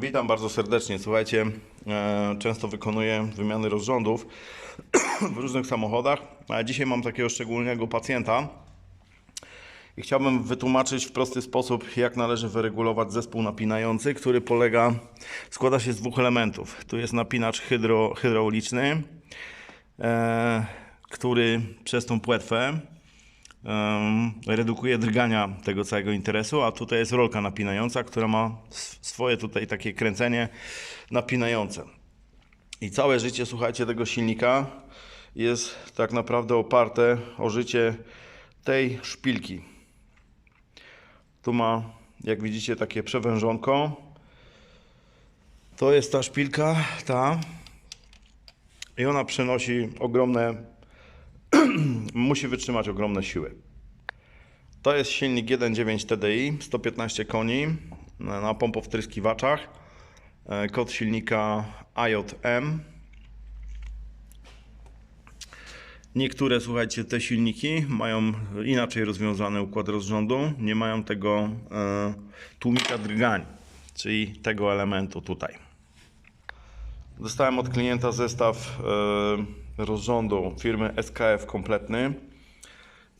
Witam bardzo serdecznie. Słuchajcie, e, często wykonuję wymiany rozrządów w różnych samochodach, ale dzisiaj mam takiego szczególnego pacjenta i chciałbym wytłumaczyć w prosty sposób, jak należy wyregulować zespół napinający, który polega, składa się z dwóch elementów. Tu jest napinacz hydro, hydrauliczny, e, który przez tą płetwę redukuje drgania tego całego interesu, a tutaj jest rolka napinająca, która ma sw- swoje tutaj takie kręcenie napinające. I całe życie, słuchajcie, tego silnika jest tak naprawdę oparte o życie tej szpilki. Tu ma, jak widzicie, takie przewężonko. To jest ta szpilka, ta. I ona przenosi ogromne musi wytrzymać ogromne siły. To jest silnik 1.9 TDI, 115 koni na pompowtryskiwaczach. E, Kod silnika AJM. Niektóre, słuchajcie, te silniki mają inaczej rozwiązany układ rozrządu. Nie mają tego e, tłumika drgań, czyli tego elementu tutaj. Dostałem od klienta zestaw e, rozrządu firmy SKF kompletny.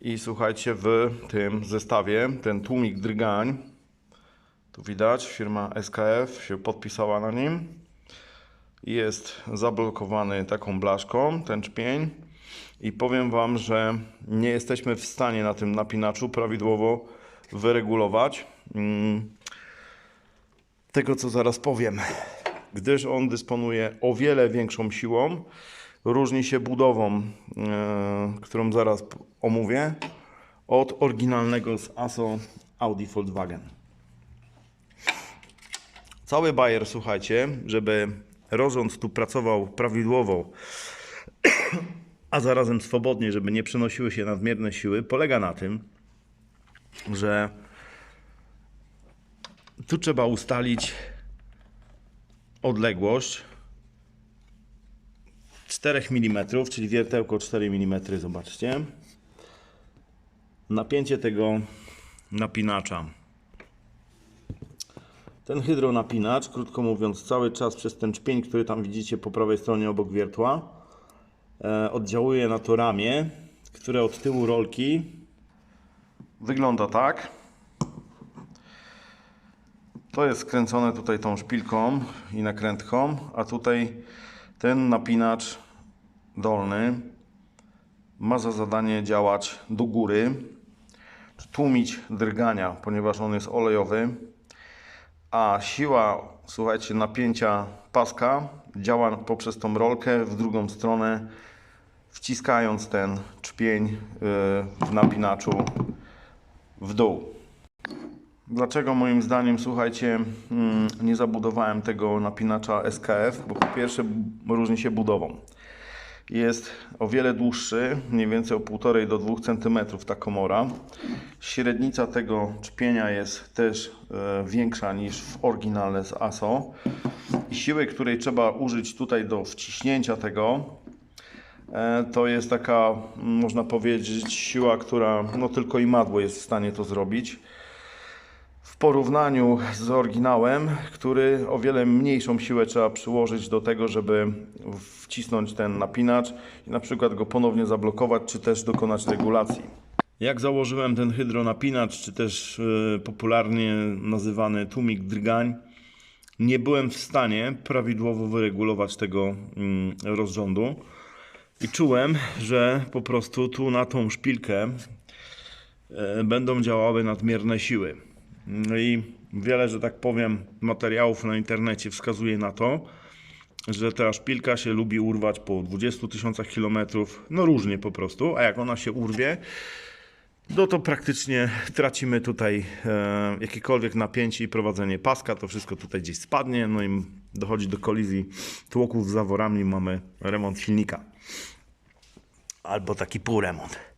I słuchajcie, w tym zestawie ten tłumik drgań, tu widać, firma SKF się podpisała na nim. Jest zablokowany taką blaszką, ten czpień. I powiem Wam, że nie jesteśmy w stanie na tym napinaczu prawidłowo wyregulować mm, tego, co zaraz powiem gdyż on dysponuje o wiele większą siłą. Różni się budową, e, którą zaraz omówię, od oryginalnego z ASO Audi Volkswagen. Cały bajer, słuchajcie, żeby rozrząd tu pracował prawidłowo, a zarazem swobodnie, żeby nie przenosiły się nadmierne siły, polega na tym, że tu trzeba ustalić odległość 4 mm, czyli wiertełko 4 mm, zobaczcie. Napięcie tego napinacza. Ten hydronapinacz, krótko mówiąc, cały czas przez ten czpień, który tam widzicie po prawej stronie obok wiertła, e, oddziałuje na to ramię, które od tyłu rolki wygląda tak. To jest skręcone tutaj tą szpilką i nakrętką, a tutaj ten napinacz dolny ma za zadanie działać do góry, tłumić drgania, ponieważ on jest olejowy, a siła, słuchajcie, napięcia paska działa poprzez tą rolkę w drugą stronę, wciskając ten czpień yy, w napinaczu w dół. Dlaczego moim zdaniem, słuchajcie, mm, nie zabudowałem tego napinacza SKF? Bo po pierwsze różni się budową. Jest o wiele dłuższy, mniej więcej o 1,5 do 2 cm ta komora. Średnica tego czpienia jest też e, większa niż w oryginale z ASO. I siły, której trzeba użyć tutaj do wciśnięcia tego, e, to jest taka, m, można powiedzieć, siła, która no tylko i madło jest w stanie to zrobić porównaniu z oryginałem, który o wiele mniejszą siłę trzeba przyłożyć do tego, żeby wcisnąć ten napinacz i na przykład go ponownie zablokować, czy też dokonać regulacji. Jak założyłem ten hydronapinacz, czy też e, popularnie nazywany tłumik drgań, nie byłem w stanie prawidłowo wyregulować tego mm, rozrządu i czułem, że po prostu tu na tą szpilkę e, będą działały nadmierne siły. No i wiele, że tak powiem, materiałów na internecie wskazuje na to, że ta szpilka się lubi urwać po 20 tysiącach kilometrów, no różnie po prostu, a jak ona się urwie, no to praktycznie tracimy tutaj e, jakiekolwiek napięcie i prowadzenie paska, to wszystko tutaj gdzieś spadnie, no i dochodzi do kolizji tłoków z zaworami, mamy remont silnika. Albo taki półremont.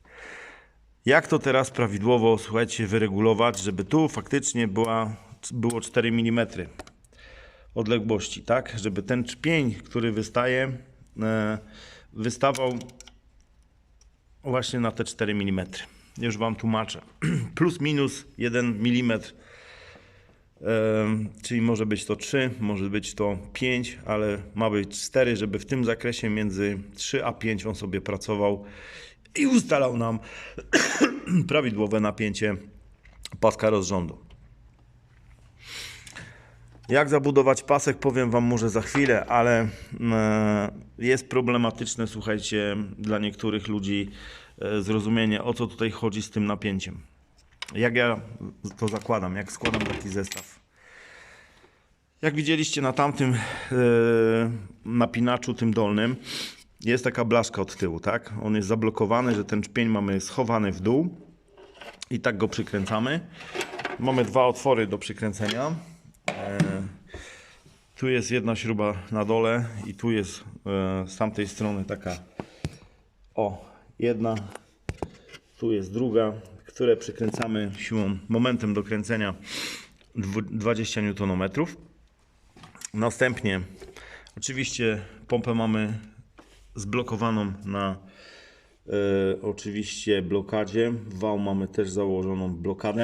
Jak to teraz prawidłowo, słuchajcie, wyregulować, żeby tu faktycznie była, było 4 mm odległości, tak? Żeby ten czpień, który wystaje, e, wystawał właśnie na te 4 mm. Już Wam tłumaczę. Plus minus 1 mm Czyli może być to 3, może być to 5, ale ma być 4, żeby w tym zakresie między 3 a 5 on sobie pracował i ustalał nam prawidłowe napięcie paska rozrządu. Jak zabudować pasek, powiem Wam może za chwilę, ale e, jest problematyczne, słuchajcie, dla niektórych ludzi e, zrozumienie, o co tutaj chodzi z tym napięciem. Jak ja to zakładam, jak składam taki zestaw. Jak widzieliście na tamtym e, napinaczu, tym dolnym, jest taka blaszka od tyłu, tak? On jest zablokowany, że ten czpień mamy schowany w dół i tak go przykręcamy. Mamy dwa otwory do przykręcenia. E, tu jest jedna śruba na dole i tu jest e, z tamtej strony taka o, jedna, tu jest druga, które przykręcamy siłą, momentem do kręcenia dwu- 20 Nm. Następnie oczywiście pompę mamy zblokowaną na e, oczywiście blokadzie. Wał mamy też założoną blokadę.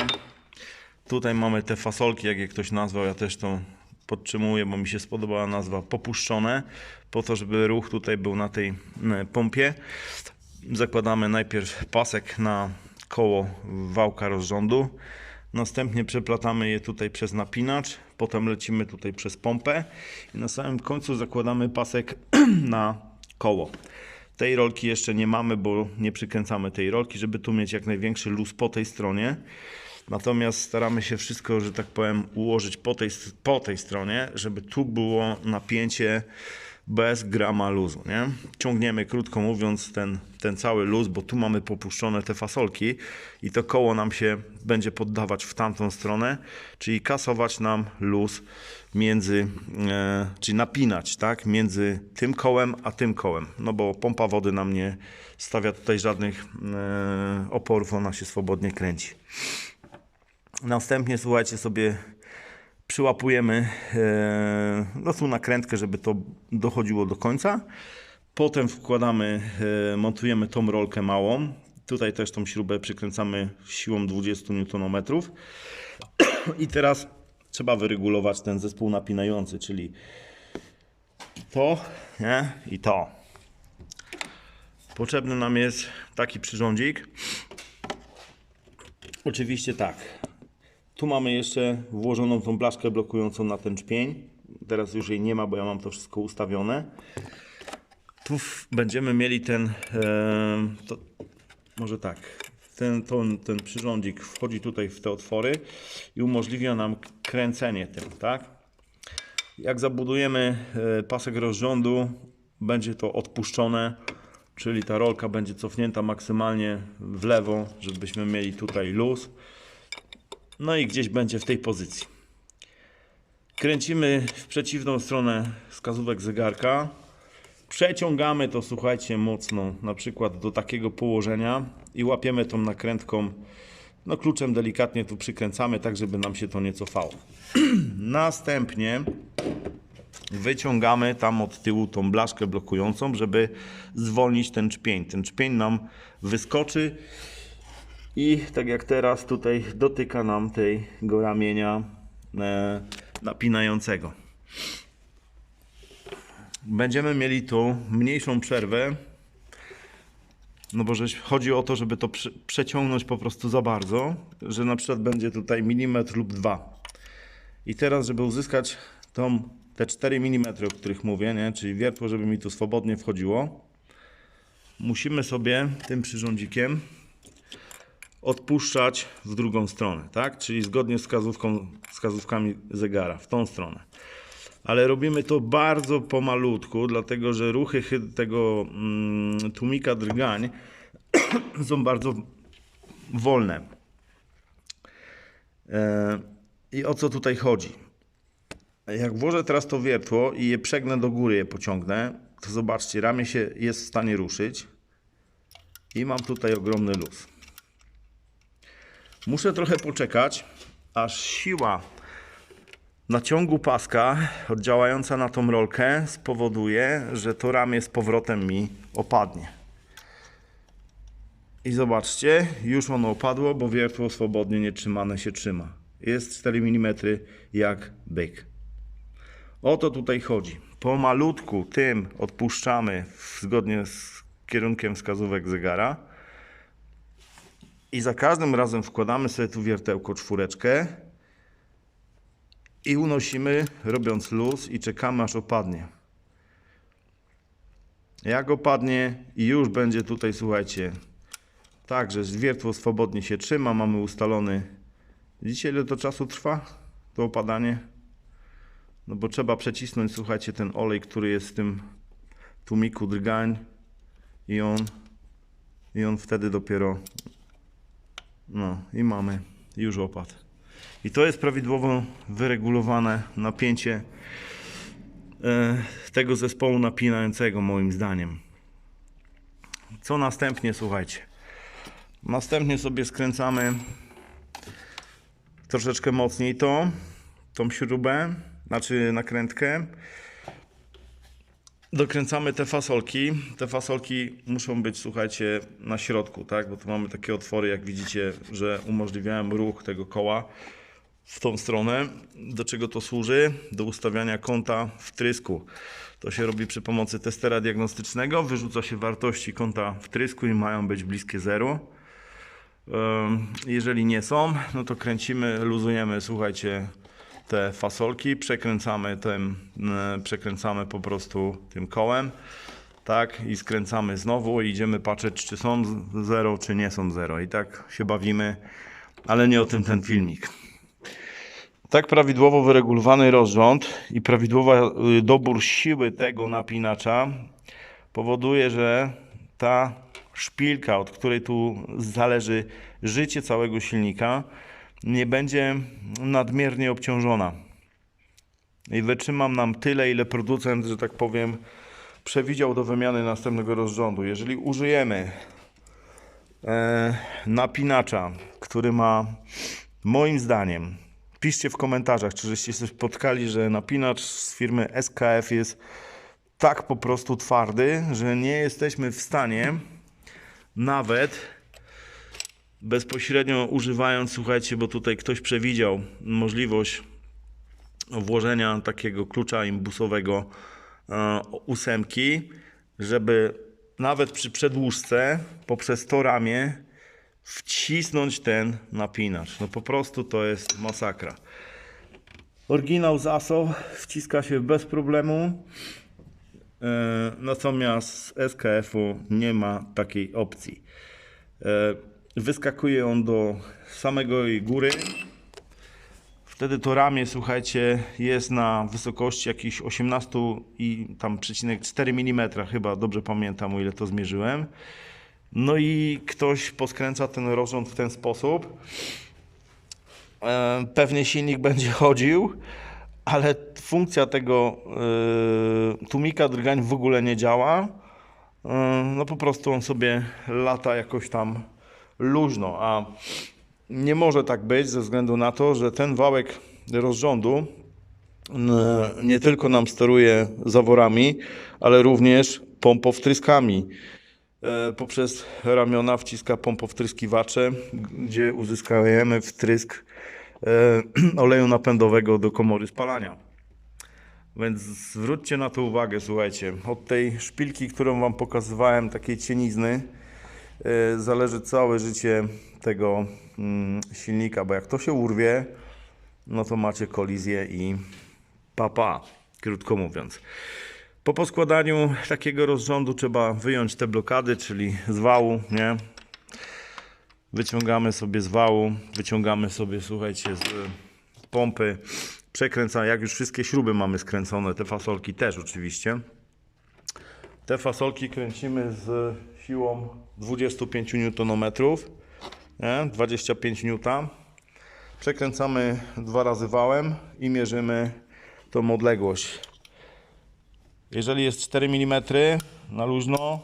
Tutaj mamy te fasolki, jak je ktoś nazwał, ja też to podtrzymuję, bo mi się spodobała nazwa popuszczone, po to, żeby ruch tutaj był na tej e, pompie. Zakładamy najpierw pasek na koło wałka rozrządu, następnie przeplatamy je tutaj przez napinacz, potem lecimy tutaj przez pompę i na samym końcu zakładamy pasek na koło. Tej rolki jeszcze nie mamy, bo nie przykręcamy tej rolki, żeby tu mieć jak największy luz po tej stronie. Natomiast staramy się wszystko, że tak powiem, ułożyć po tej, po tej stronie, żeby tu było napięcie bez grama luzu. Nie? Ciągniemy, krótko mówiąc, ten, ten cały luz, bo tu mamy popuszczone te fasolki i to koło nam się będzie poddawać w tamtą stronę, czyli kasować nam luz między, e, czyli napinać, tak, między tym kołem a tym kołem, no bo pompa wody nam nie stawia tutaj żadnych e, oporów, ona się swobodnie kręci. Następnie słuchajcie sobie przyłapujemy e, no tu nakrętkę, żeby to dochodziło do końca. Potem wkładamy, e, montujemy tą rolkę małą. Tutaj też tą śrubę przykręcamy siłą 20 Nm. I teraz trzeba wyregulować ten zespół napinający, czyli to nie? i to. Potrzebny nam jest taki przyrządzik. Oczywiście tak. Tu mamy jeszcze włożoną tą blaszkę blokującą na ten czpień. Teraz już jej nie ma, bo ja mam to wszystko ustawione. Tu będziemy mieli ten, e, to, może tak, ten, ten, ten przyrządzik wchodzi tutaj w te otwory i umożliwia nam kręcenie tym, tak? Jak zabudujemy e, pasek rozrządu, będzie to odpuszczone, czyli ta rolka będzie cofnięta maksymalnie w lewo, żebyśmy mieli tutaj luz. No i gdzieś będzie w tej pozycji. Kręcimy w przeciwną stronę wskazówek zegarka. Przeciągamy to, słuchajcie, mocno, na przykład do takiego położenia i łapiemy tą nakrętką, no kluczem delikatnie tu przykręcamy, tak żeby nam się to nie cofało. Następnie wyciągamy tam od tyłu tą blaszkę blokującą, żeby zwolnić ten czpień. Ten czpień nam wyskoczy i tak jak teraz tutaj dotyka nam tego ramienia e, napinającego. Będziemy mieli tu mniejszą przerwę, no bo chodzi o to, żeby to prze, przeciągnąć po prostu za bardzo, że na przykład będzie tutaj milimetr lub dwa. I teraz, żeby uzyskać tą, te 4 mm, o których mówię, nie? czyli wiertło, żeby mi tu swobodnie wchodziło, musimy sobie tym przyrządzikiem odpuszczać w drugą stronę, tak? Czyli zgodnie z wskazówką, wskazówkami zegara, w tą stronę. Ale robimy to bardzo pomalutku, dlatego że ruchy chy- tego mm, tłumika drgań są bardzo wolne. E, I o co tutaj chodzi? Jak włożę teraz to wiertło i je przegnę do góry, je pociągnę, to zobaczcie, ramię się jest w stanie ruszyć i mam tutaj ogromny luz. Muszę trochę poczekać, aż siła naciągu paska oddziałająca na tą rolkę spowoduje, że to ramię z powrotem mi opadnie. I zobaczcie, już ono opadło, bo wiertło swobodnie nietrzymane się trzyma. jest 4 mm jak byk. O to tutaj chodzi. Pomalutku tym odpuszczamy zgodnie z kierunkiem wskazówek zegara. I za każdym razem wkładamy sobie tu wiertełko czwóreczkę i unosimy, robiąc luz i czekamy aż opadnie. Jak opadnie i już będzie tutaj, słuchajcie, tak, że wiertło swobodnie się trzyma, mamy ustalony. Widzicie ile to czasu trwa? To opadanie? No bo trzeba przecisnąć, słuchajcie, ten olej, który jest w tym tłumiku drgań i on, i on wtedy dopiero, no i mamy, już opad. I to jest prawidłowo wyregulowane napięcie e, tego zespołu napinającego, moim zdaniem. Co następnie, słuchajcie. Następnie sobie skręcamy troszeczkę mocniej to, tą śrubę, znaczy nakrętkę. Dokręcamy te fasolki. Te fasolki muszą być, słuchajcie, na środku, tak? Bo tu mamy takie otwory, jak widzicie, że umożliwiałem ruch tego koła w tą stronę. Do czego to służy? Do ustawiania kąta wtrysku. To się robi przy pomocy testera diagnostycznego. Wyrzuca się wartości kąta wtrysku i mają być bliskie zero. Em, Jeżeli nie są, no to kręcimy, luzujemy, słuchajcie, te fasolki, przekręcamy tym, e, przekręcamy po prostu tym kołem, tak, i skręcamy znowu i idziemy patrzeć, czy są zero, czy nie są zero. I tak się bawimy, ale nie o tym ten filmik. Tak prawidłowo wyregulowany rozrząd i prawidłowy dobór siły tego napinacza powoduje, że ta szpilka, od której tu zależy życie całego silnika, nie będzie nadmiernie obciążona. I wytrzymam nam tyle, ile producent, że tak powiem, przewidział do wymiany następnego rozrządu. Jeżeli użyjemy e, napinacza, który ma moim zdaniem, piszcie w komentarzach, czy żeście się spotkali, że napinacz z firmy SKF jest tak po prostu twardy, że nie jesteśmy w stanie nawet bezpośrednio używając, słuchajcie, bo tutaj ktoś przewidział możliwość włożenia takiego klucza imbusowego e, ósemki, żeby nawet przy przedłużce poprzez to ramię wcisnąć ten napinacz. No po prostu to jest masakra. Oryginał z ASO wciska się bez problemu. E, Natomiast z SKF-u nie ma takiej opcji. Wyskakuje on do samego jej góry. Wtedy to ramię, słuchajcie, jest na wysokości jakichś 18 i tam przecinek 4 mm, chyba dobrze pamiętam, o ile to zmierzyłem. No i ktoś poskręca ten rozrząd w ten sposób. E, Pewnie silnik będzie chodził, ale funkcja tego e, tłumika drgań w ogóle nie działa. E, No po prostu on sobie lata jakoś tam luźno, a nie może tak być ze względu na to, że ten wałek rozrządu nie tylko nam steruje zaworami, ale również pompowtryskami. E, Poprzez ramiona wciska pompowtryskiwacze, gdzie uzyskujemy wtrysk e, oleju napędowego do komory spalania. Więc zwróćcie na to uwagę, słuchajcie. Od tej szpilki, którą Wam pokazywałem, takiej cienizny, zależy całe życie tego mm, silnika, bo jak to się urwie, no to macie kolizję i papa, krótko mówiąc. Po poskładaniu takiego rozrządu trzeba wyjąć te blokady, czyli z wału, nie? Wyciągamy sobie z wału, wyciągamy sobie, słuchajcie, z pompy, przekręcamy, jak już wszystkie śruby mamy skręcone, te fasolki też oczywiście. Te fasolki kręcimy z siłą 25 Nm, nie? 25 N. Przekręcamy dwa razy wałem i mierzymy tą odległość. Jeżeli jest 4 mm na luźno,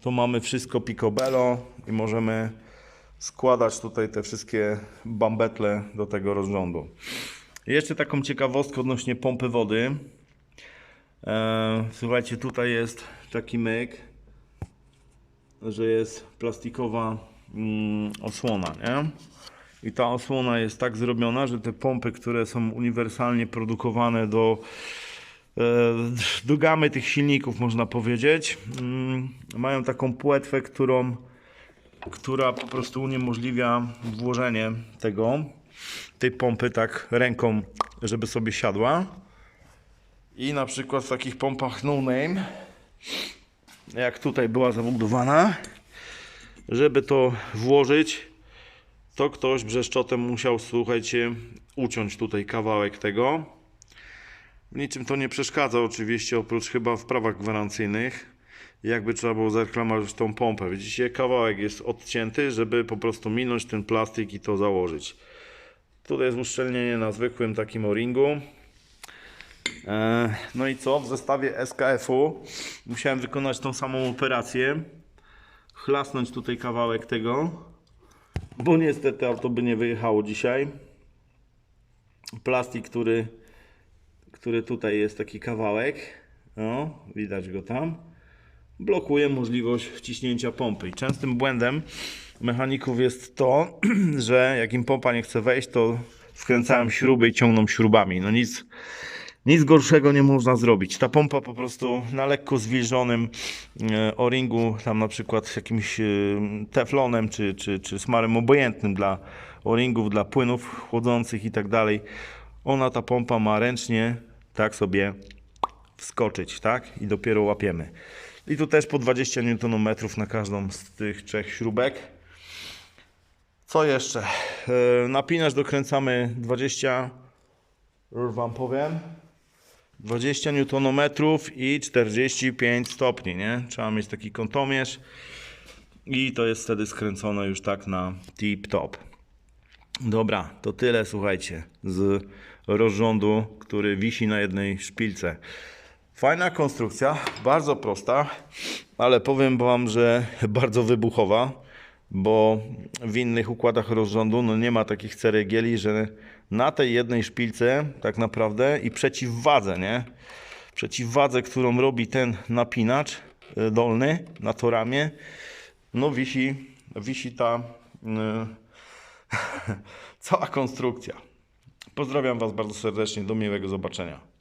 to mamy wszystko picobello i możemy składać tutaj te wszystkie bambetle do tego rozrządu. Jeszcze taką ciekawostkę odnośnie pompy wody. E, słuchajcie, tutaj jest taki myk, że jest plastikowa mm, osłona, nie? I ta osłona jest tak zrobiona, że te pompy, które są uniwersalnie produkowane do, e, do gamy tych silników, można powiedzieć, mm, mają taką płetwę, którą, która po prostu uniemożliwia włożenie tego, tej pompy tak ręką, żeby sobie siadła. I na przykład w takich pompach no name, jak tutaj była zabudowana, żeby to włożyć, to ktoś brzeszczotem musiał, słuchajcie, uciąć tutaj kawałek tego. Niczym to nie przeszkadza oczywiście, oprócz chyba w prawach gwarancyjnych. Jakby trzeba było zareklamować tą pompę. Widzicie, kawałek jest odcięty, żeby po prostu minąć ten plastik i to założyć. Tutaj jest uszczelnienie na zwykłym takim o-ringu. E, No i co? W zestawie SKF-u musiałem wykonać tą samą operację. Chlasnąć tutaj kawałek tego, bo niestety auto by nie wyjechało dzisiaj. Plastik, który, który tutaj jest taki kawałek, no, widać go tam, blokuje możliwość wciśnięcia pompy. I częstym błędem mechaników jest to, że jak im pompa nie chce wejść, to wkręcają śruby i ciągną śrubami. No nic, nic gorszego nie można zrobić. Ta pompa po prostu na lekko zwilżonym e, o-ringu, tam na przykład jakimś e, teflonem czy, czy, czy smarem obojętnym dla o-ringów, dla płynów chłodzących i tak dalej, ona ta pompa ma ręcznie tak sobie wskoczyć, tak? I dopiero łapiemy. I tu też po 20 Nm na każdą z tych trzech śrubek. Co jeszcze? E, Napinacz dokręcamy 20, już Wam powiem, 20 Nm i 45 stopni, nie? Trzeba mieć taki kątomierz i to jest wtedy skręcone już tak na tip top. Dobra, to tyle słuchajcie z rozrządu, który wisi na jednej szpilce. Fajna konstrukcja, bardzo prosta, ale powiem Wam, że bardzo wybuchowa, bo w innych układach rozrządu no nie ma takich ceregieli, że na tej jednej szpilce tak naprawdę i przeciwwadze, nie? Przeciwwadze, którą robi ten napinacz y, dolny na to ramię, no wisi, wisi ta y, cała konstrukcja. Pozdrawiam Was bardzo serdecznie, do miłego zobaczenia.